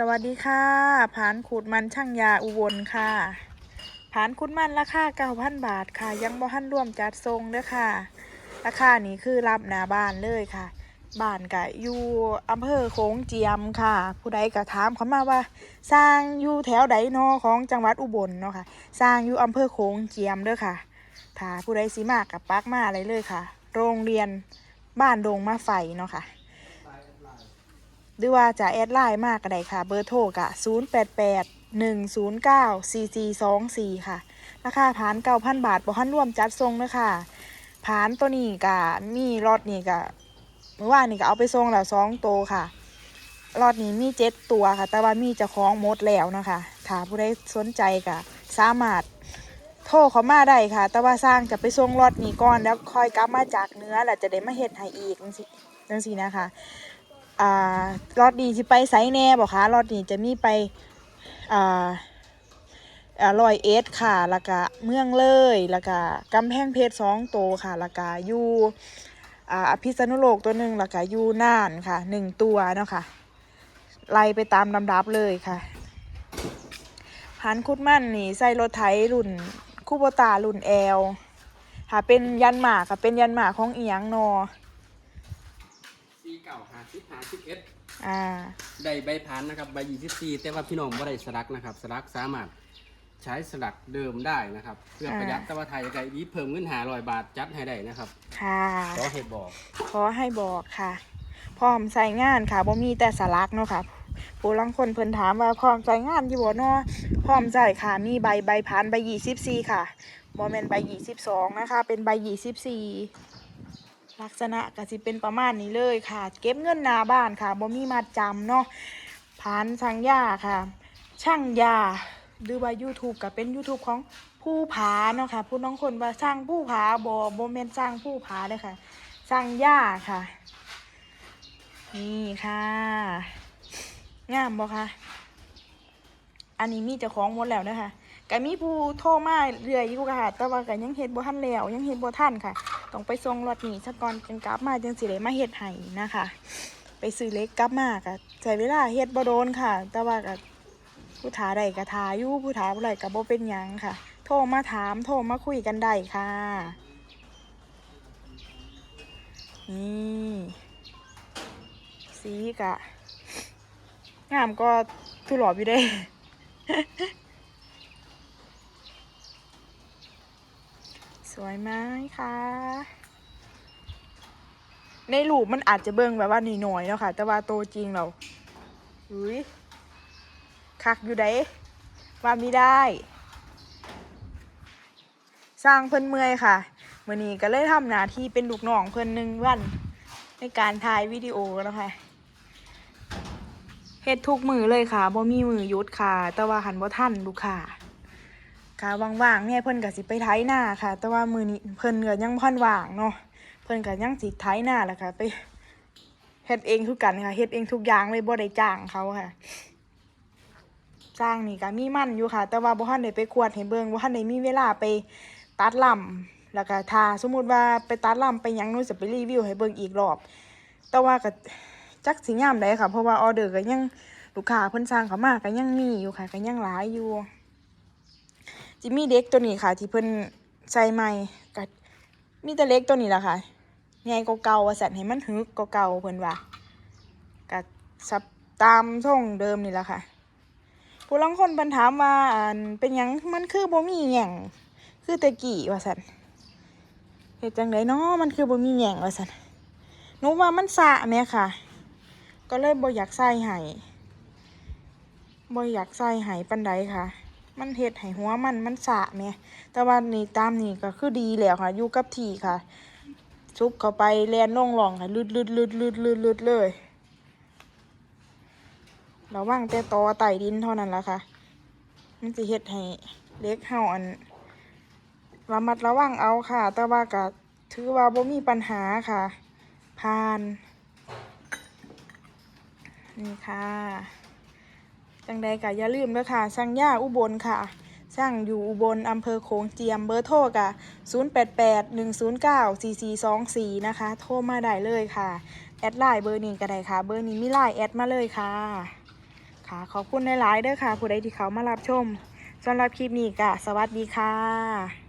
สวัสดีค่ะผานขูดมันช่างยาอุบลค่ะผานขูดมันราคาเก้าพันบาทค่ะ ยังบ่ทันร่วมจัดทรงเด้อค่ะ ราคานี้คือรับหน้าบ้านเลยค่ะ บ้านกะอยู่อำเภอโขงเจียมค่ะ ผู้ใดก็ถามเขามาว่า สร้างอยู่แถวใดนอของจังหวัดอุบลเนาะค่ะ สร้างอยู่อำเภอโขงเจียมเด้อค่ะ ถ้าผู้ใดสิมากกับปักมาอะไรเลยค่ะ โรงเรียนบ้านดงมาไฟเนาะค่ะ หรือว่าจะแอดไลน์มากก็ได้ค่ะ เบอร์โทรกะ0 8 8 1 0 9 4 4 2 4 ค่ะ ราคาผาน9,000บาทบ่ทันรวมจัดทรงเด้อค่ะผานตัวนี้กะมีรอดนี่กะเมื่อวานนี่ก็เอาไปทรงแล้วสองตัวค่ะรอดนี้มีเจ็ดตัวค่ะ แต่ว่ามีจะคล้องหมดแล้วนะคะถ้าผู้ใดสนใจกะสามารถโทรเขามาได้ค่ะ แต่ว่าสร้างจะไปทรงรอดนี้ก่อนแล้วค่อยกลับมาจากเนื้อแล้วจะได้มาเฮ็ดให้อีกจังซี่จังซี่นะคะ อ่ารอดนี้สิไปไซแน่บอกคะรอดนี้จะมีไปอ่าอ่าลอยเอสค่ะ แล้วก็เมืองเลย แล้วก็กำแพงเพชรสองโตวค่ะ แล้วก็อยู่อ่าพิษณุโลกตัวหนึ่งแล้วก็อยู่น่านค่ะหนึ่งตัวเนาะค่ะ ไล่ไปตามลำดับเลยค่ะพันคุดมั่นนี่ใส่รถไถรุ่นคูโบตารุ่นแอลค่ะเป็นยันหมากค่ะเป็นยันหมากของเอียงนอ ซีเก่าหาสิบหาสิบเอ็ดอ่า ได้ใบผ่านนะครับใบยี่สิบสี่แต่ว่าพี่น้องบ่ได้สลักนะครับ สลักสามารถใช้สลักเดิมได้นะครับ เพื่อประหยัดแต่ว่าไทยไก่ดีเพิ่มเงินหาร้อยบาทจัดให้ได้นะครับค่ะ ขอเหตุบอก ขอให้บอกค่ะ พร้อมใส่งานค่ะบ่มีแต่สลักเนาะค่ะผู้ลังคนเพิ่นถามว่าพร้อมใส่งานอยู่บ่เนาะพร้อมใส่ค่ะมีใบใบผ่านใบยี่สิบสี่ค่ะบ่แม่นใบยี่สิบสองนะคะ เป็นใบยี่สิบสี่ ลักษณะก็สิเป็นประมาณนี้เลยค่ะ เก็บเงินหน้าบ้านค่ะบ่มีมาจำเนาะผ่านช่างยาค่ะ ช่างยาหรือว่า YouTube ก็เป็น YouTube ของผู้ผาเนาะค่ะ ผู้น้องคนว่าสร้างผู้ผาบ่บ่แม่นสร้างผู้ผาเด้อค่ะสร้างหญ้าค่ะ นี่ค่ะงามบ่คะอันนี้มีเจ้าของหมดแล้วนะคะก็มีผู้โทรมาเรื่อยอยู่ค่ะ แต่ว่าก็ยังเฮ็ดบ่ทันแล้วยังเฮ็ดบ่ทันค่ะ ต้องไปส่งรถนี้ซะก่อนจังกลับมาจังสิได้มาเฮ็ดให้นะคะ ไปซื้อเล็กกลับมาก็ใช้เวลาเฮ็ดบ่โดนค่ะ แต่ว่าก็ผู้ถาใดก็ทาอยู่ผู้ถาบ่ได้ก็บ่เป็นหยังค่ะ โทรมาถามโทรมาคุยกันได้ค่ะนี่สีกะงามก็ทุหลอบอยู่ได้ วยไหมคะ ในรูปมันอาจจะเบิ่งแบบว่าหน่อยๆเนาค่ะ แต่ว่าโตจริงเราอุ้ยคักอยู่ได้ว่าไม่ได้ สร้างเพิ่นเมื่อยค่ะมื่อนี้ก็เลยทำหน้าที่เป็นลูกน้องเพิ่นหนึ่งวันในการถ่ายวิดีโอนะคะเฮ็ดทุกมือเลยค่ะบ่มีมือยุดค่ะ แต่ว่าหันบ่ทันลูกค่ะ ค่ะว่างๆเนี่ยเพิ่นก็สิไปไถหน้าค่ะ แต่ว่ามือนี้เพิ่นก็ยังบ่ทันว่างเนาะเพิ่นก็ยังสิไถหน้าแหละค่ะไปเฮ็ดเองทุกกันค่ะเฮ็ดเองทุกอย่างเลยบ่ได้จ้างเขาค่ะจ้างนี่ก็มีมั่นอยู่ค่ะ แต่ว่าบ่ทันได้ไปขวดให้เบิ่งบ่ทันได้มีเวลาไปตัดลำแล้วก็ถ้าสมมุติว่าไปตัดลำไปหยังนู้จะไปรีวิวให้เบิ่งอีกรอบ แต่ว่าก็จักสิยามใดค่ะ เพราะว่าออเดอร์ก็ยังลูกค้าเพิ่นสั่งเขามาก็ยังมีอยู่ค่ะก็ยังหลายอยู่ จิมีเด็กตัวนี้ค่ะ ที่เพิ่นใส่ใหม่ก็มีแต่เล็กตัวนี้แหละค่ะใหญ่กว่าเก่าว่าสั่นให้มันหึกกว่าเก่าเพิ่นว่าก็สับตามทรงเดิมนี่แหละค่ะผู้ลางคนเพิ่นถามว่าอันเป็นหยังมันคือบ่มีหยังคือแตะกี้ว่าซั่นเฮ็ดจังไดเนาะมันคือบ่มีหยังว่าซั่นหนูว่ามันสะแม่ค่ะ ก็เลยบ่อยากใส่ให้บ่อยากใส่ให้ปานใดค่ะ มันเฮ็ดให้หัวมันมันสะแหม่แต่ว่านี่ตามนี่ก็คือดีแล้วค่ะอยู่กับที่ค่ะ ซุบเข้าไปแล่นลงหลองค่ะลืดลืดลืดลืดลืดลืดเลยระวังแต่ตอไต่ดินเท่านั้นละค่ะ มันจะเฮ็ดให้เล็กเฮาอันระมัดระวังเอาค่ะ แต่ว่าก็ถือว่าบ่มีปัญหาค่ะ ผ่าน นี่ค่ะ จังใดก็อย่าลืมเด้อค่ะสั่งย่าอุบลค่ะสั่งอยู่อุบลอำเภอโขงเจียมเบอร์โทรกะ0881094424 นะคะ โทรมาได้เลยค่ะ แอดไลน์เบอร์นี้ก็ได้ค่ะ เบอร์นี้มีไลน์แอดมาเลยค่ะ ค่ะขอบคุณหลายๆเด้อค่ะ ผู้ใดที่เขามารับชมสำหรับคลิปนี้กะสวัสดีค่ะ